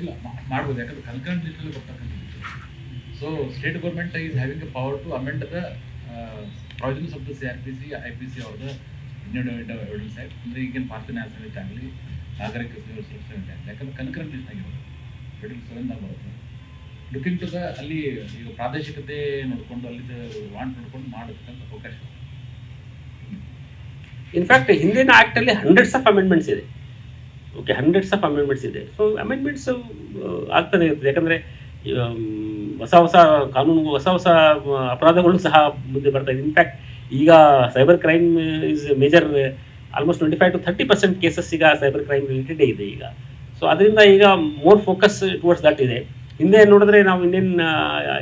ಇಲ್ಲ ಮಾಡ್ಬೋದು. ಯಾಕಂದ್ರೆ ಕನ್ಕರೆಂಟ್ ಲಿಸ್ಟಲ್ಲಿ ಬರ್ತಕ್ಕಂಥದ್ದು. So state government is having a power to amend the provisions of the C R P C I P C ಅವ್ರದ್ದು evidence act ಅಂದರೆ ಈಗಿನ ಪಾರ್ಟಿ ನ್ಯಾಷನಲಿಟಿ ಆಗಲಿ, ನಾಗರಿಕ ಸುರಕ್ಷತೆ ಆಗಲಿ, ಯಾಕಂದ್ರೆ ಕನ್ಕರೆಂಟ್ ಲಿಸ್ಟ್ ಆಗಿರೋದು ಶೆಡ್ಯೂಲ್ ಸೆವೆನ್ದಾಗ ಬರುತ್ತೆ ಲುಕಿಂಗ್ ಟು ದ ಅಲ್ಲಿ ಈಗ ಪ್ರಾದೇಶಿಕತೆ ನೋಡಿಕೊಂಡು, ಅಲ್ಲಿದ್ದ ವಾಂಟ್ ನೋಡ್ಕೊಂಡು ಮಾಡೋದಕ್ಕಂತ ಅವಕಾಶ. ಇನ್ಫ್ಯಾಕ್ಟ್ ಹಿಂದಿನ ಆ್ಯಕ್ಟಲ್ಲಿ ಹಂಡ್ರೆಡ್ಸ್ ಆಫ್ ಅಮೆಂಡ್ಮೆಂಟ್ಸ್ ಇದೆ. ಓಕೆ ಹಂಡ್ರೆಡ್ಸ್ ಆಫ್ ಅಮೆಂಡ್ಮೆಂಟ್ಸ್ ಇದೆ. ಸೊ ಅಮೆಂಡ್ಮೆಂಟ್ಸ್ ಆಗ್ತಾನೆ ಇರ್ತದೆ. ಯಾಕಂದರೆ ಹೊಸ ಹೊಸ ಕಾನೂನು ಹೊಸ ಹೊಸ ಅಪರಾಧಗಳು ಸಹ ಮುಂದೆ ಬರ್ತಾ ಇದೆ. ಇನ್ಫ್ಯಾಕ್ಟ್ ಈಗ cyber crime is major almost twenty five to thirty percent cases ಈಗ ಸೈಬರ್ ಕ್ರೈಮ್ ರಿಲೇಟೆಡ್ ಇದೆ ಈಗ. ಸೊ ಅದರಿಂದ ಈಗ ಮೋರ್ ಫೋಕಸ್ ಟುವರ್ಡ್ಸ್ ದಟ್ ಇದೆ. ಹಿಂದೆ ನೋಡಿದ್ರೆ ನಾವು ಇಂಡಿಯನ್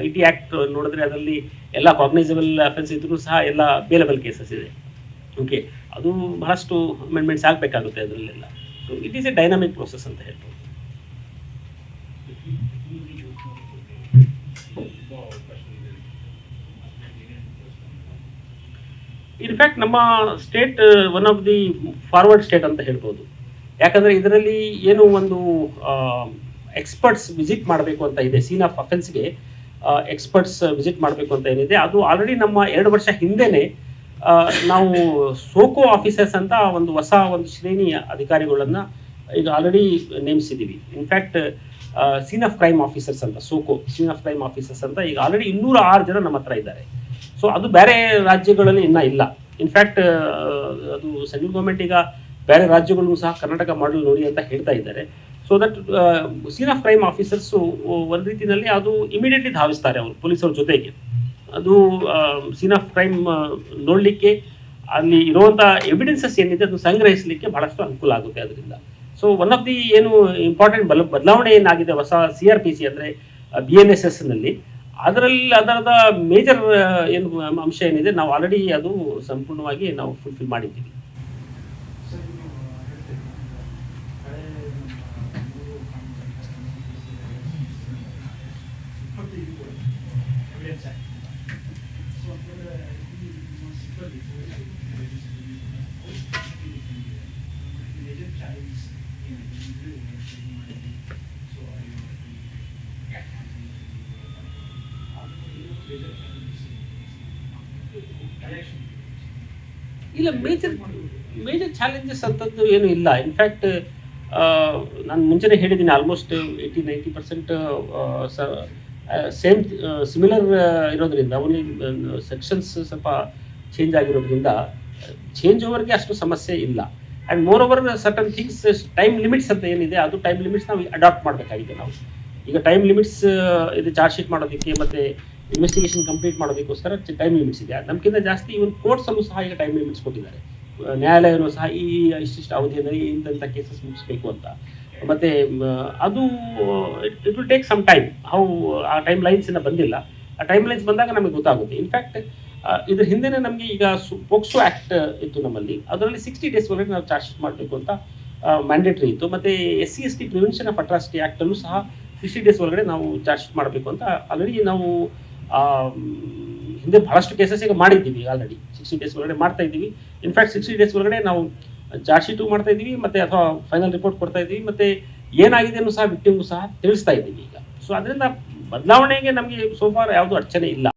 ಐ ಟಿ ಆ್ಯಕ್ಟ್ ನೋಡಿದ್ರೆ ಅದರಲ್ಲಿ ಎಲ್ಲ ಕಾಗ್ನೈಸಬಲ್ ಅಫೆನ್ಸ್ ಇದ್ರೂ ಸಹ ಎಲ್ಲ ಬೇಲಬಲ್ ಕೇಸಸ್ ಇದೆ. ಓಕೆ ಅದು ಬಹಳಷ್ಟು ಅಮೆಂಡ್ಮೆಂಟ್ಸ್ ಆಗಬೇಕಾಗುತ್ತೆ ಅದರಲ್ಲೆಲ್ಲ. So it is a dynamic process ಅಂತ ಹೇಳ್ಬೋದು. ಇನ್ಫ್ಯಾಕ್ಟ್ ನಮ್ಮ state one of the forward state ಅಂತ ಹೇಳ್ಬೋದು. ಯಾಕಂದ್ರೆ ಇದರಲ್ಲಿ ಏನು ಒಂದು ಎಕ್ಸ್ಪರ್ಟ್ಸ್ ವಿಸಿಟ್ ಮಾಡಬೇಕು ಅಂತ ಇದೆ. ಸೀನ್ ಆಫ್ ಅಫೆನ್ಸ್ಗೆ ಎಕ್ಸ್ಪರ್ಟ್ಸ್ ವಿಸಿಟ್ ಮಾಡಬೇಕು ಅಂತ ಏನಿದೆ. ಅದು ಆಲ್ರೆಡಿ ನಮ್ಮ ಎರಡು ವರ್ಷ ಹಿಂದೆನೆ ನಾವು ಸೋಕೋ ಆಫೀಸರ್ಸ್ ಅಂತ ಒಂದು ಹೊಸ ಒಂದು ಶ್ರೇಣಿಯ ಅಧಿಕಾರಿಗಳನ್ನು ಈಗ already ನೇಮಿಸಿದ್ದೀವಿ in fact scene of crime officers ಅಂತ, SOCO scene of crime officers ಅಂತ ಈಗ ಆಲ್ರೆಡಿ ಇನ್ನೂರ ಆರು ಜನ ನಮ್ಮ ಹತ್ರ ಇದ್ದಾರೆ. ಸೊ ಅದು ಬೇರೆ ರಾಜ್ಯಗಳಲ್ಲಿ ಇನ್ನೂ ಇಲ್ಲ. ಇನ್ಫ್ಯಾಕ್ಟ್ ಅದು ಸೆಂಟ್ರಲ್ ಗೌರ್ಮೆಂಟ್ ಈಗ ಬೇರೆ ರಾಜ್ಯಗಳಿಗೂ ಸಹ ಕರ್ನಾಟಕ ಮಾಡಲ್ ನೋಡಿ ಅಂತ ಹೇಳ್ತಾ ಇದ್ದಾರೆ. So that scene of crime officers ಒಂದು ರೀತಿಯಲ್ಲಿ ಅದು ಇಮಿಡಿಯೇಟ್ಲಿ ಧಾವಿಸ್ತಾರೆ ಅವರು, ಪೊಲೀಸರ ಜೊತೆಗೆ. ಅದು ಸೀನ್ ಆಫ್ ಕ್ರೈಮ್ ನೋಡಲಿಕ್ಕೆ ಅಲ್ಲಿ ಇರುವಂಥ ಎವಿಡೆನ್ಸಸ್ ಏನಿದೆ ಅದು ಸಂಗ್ರಹಿಸಲಿಕ್ಕೆ ಬಹಳಷ್ಟು ಅನುಕೂಲ ಆಗುತ್ತೆ ಅದರಿಂದ. ಸೊ ಒನ್ ಆಫ್ ದಿ ಏನು ಇಂಪಾರ್ಟೆಂಟ್ ಬಲ, ಬದಲಾವಣೆ ಏನಾಗಿದೆ ಹೊಸ ಸಿ ಆರ್ ಪಿ ಸಿ ಅಂದರೆ ಬಿ ಎನ್ ಎಸ್ ಎಸ್ನಲ್ಲಿ ಅದರಲ್ಲಿ ಅದರದ ಮೇಜರ್ ಏನು ಅಂಶ ಏನಿದೆ ನಾವು ಆಲ್ರೆಡಿ ಅದು ಸಂಪೂರ್ಣವಾಗಿ ನಾವು ಫುಲ್ಫಿಲ್ ಮಾಡಿದ್ದೀವಿ. ಸರ್ ನೀವು ಇಲ್ಲ ಮೇಜರ್ ಮೇಜರ್ ಚಾಲೆಂಜಸ್ ಅಂತದ್ದು ಏನು ಇಲ್ಲ. ಇನ್ಫ್ಯಾಕ್ಟ್ ನಾನು ಮುಂಚೆನೇ ಹೇಳಿದ್ದೀನಿ almost eighty ninety percent same similar ಇರೋದ್ರಿಂದ ಓನ್ಲಿ ಸೆಕ್ಷನ್ಸ್ ಸ್ವಲ್ಪ ಚೇಂಜ್ ಆಗಿರೋದ್ರಿಂದ ಚೇಂಜ್ ಓವರ್ಗೆ ಅಷ್ಟು ಸಮಸ್ಯೆ ಇಲ್ಲ. And moreover certain things time limits ಅಂತ ಏನಿದೆ, ಅದು ಟೈಮ್ ಲಿಮಿಟ್ಸ್ ನಾವು ಅಡಾಪ್ಟ್ ಮಾಡಬೇಕಾಗಿದೆ ನಾವು. ಈಗ ಟೈಮ್ ಲಿಮಿಟ್ಸ್ ಇದು ಚಾರ್ಜ್ ಶೀಟ್ ಮಾಡೋದಕ್ಕೆ ಮತ್ತೆ ಇನ್ವೆಸ್ಟಿಗೇಷನ್ ಕಂಪ್ಲೀಟ್ ಮಾಡೋದಕ್ಕೋಸ್ಕರ ಟೈಮ್ ಲಿಮಿಟ್ಸ್ ಇದೆ. ನಮ್ಗಿಂತ ಜಾಸ್ತಿ ಇವನ್ ಕೋರ್ಟ್ಸಲ್ಲೂ ಸಹ ಈಗ ಟೈಮ್ ಲಿಮಿಟ್ಸ್ ಕೊಟ್ಟಿದ್ದಾರೆ. ನ್ಯಾಯಾಲಯನೂ ಸಹ ಈ ಇಷ್ಟಿಷ್ಟು ಅವಧಿಯಲ್ಲಿ ಇಂಥ ಕೇಸಸ್ ಮುಗಿಸ್ಬೇಕು ಅಂತ. ಮತ್ತೆ ಅದು it will take some time how ಆ ಟೈಮ್ ಲೈನ್ಸ್ ಇಂದ ಬಂದಿಲ್ಲ. ಆ ಟೈಮ್ ಲೈನ್ಸ್ ಬಂದಾಗ ನಮಗೆ ಗೊತ್ತಾಗುತ್ತೆ. ಇನ್ಫ್ಯಾಕ್ಟ್ ಇದ್ರ ಹಿಂದೆನೆ ನಮಗೆ ಈಗ ಪೋಕ್ಸೋ ಆಕ್ಟ್ ಇತ್ತು ನಮ್ಮಲ್ಲಿ. ಅದರಲ್ಲಿ ಸಿಕ್ಸ್ಟಿ ಡೇಸ್ ಒಳಗೆ ನಾವು ಚಾರ್ಜ್ ಶೀಟ್ ಮಾಡಬೇಕು ಅಂತ ಮ್ಯಾಂಡೇಟರಿ ಇತ್ತು. ಮತ್ತೆ S C S T prevention of atrocity act ಅಲ್ಲೂ ಸಹ ಸಿಕ್ಸ್ಟಿ ಡೇಸ್ ಒಳಗಡೆ ನಾವು ಚಾರ್ಜ್ ಶೀಟ್ ಮಾಡಬೇಕು ಅಂತ ಆಲ್ರೆಡಿ ನಾವು ಹಿಂದೆ ಬಹಳಷ್ಟು ಕೇಸಸ್ ಈಗ ಮಾಡಿದ್ದೀವಿ ಆಲ್ರೆಡಿ ಸಿಕ್ಸ್ಟಿ ಡೇಸ್ ಒಳಗಡೆ ಮಾಡ್ತಾ ಇದ್ದೀವಿ. ಇನ್ಫ್ಯಾಕ್ಟ್ ಸಿಕ್ಸ್ಟಿ ಡೇಸ್ ಒಳಗಡೆ ನಾವು ಚಾರ್ಜ್ ಶೀಟು ಮಾಡ್ತಾ ಇದ್ದೀವಿ, ಮತ್ತೆ ಅಥವಾ ಫೈನಲ್ ರಿಪೋರ್ಟ್ ಕೊಡ್ತಾ ಇದ್ದೀವಿ, ಮತ್ತೆ ಏನಾಗಿದೆ ಅನ್ನೋ ಸಹ ವಿಕ್ಟಿಮ್ಗೂ ಸಹ ತಿಳಿಸ್ತಾ ಇದ್ದೀವಿ ಈಗ. ಸೊ ಅದರಿಂದ ಬದಲಾವಣೆಗೆ ನಮಗೆ ಸೋಫಾರ್ ಯಾವುದೂ ಅಡಚಣೆ ಇಲ್ಲ.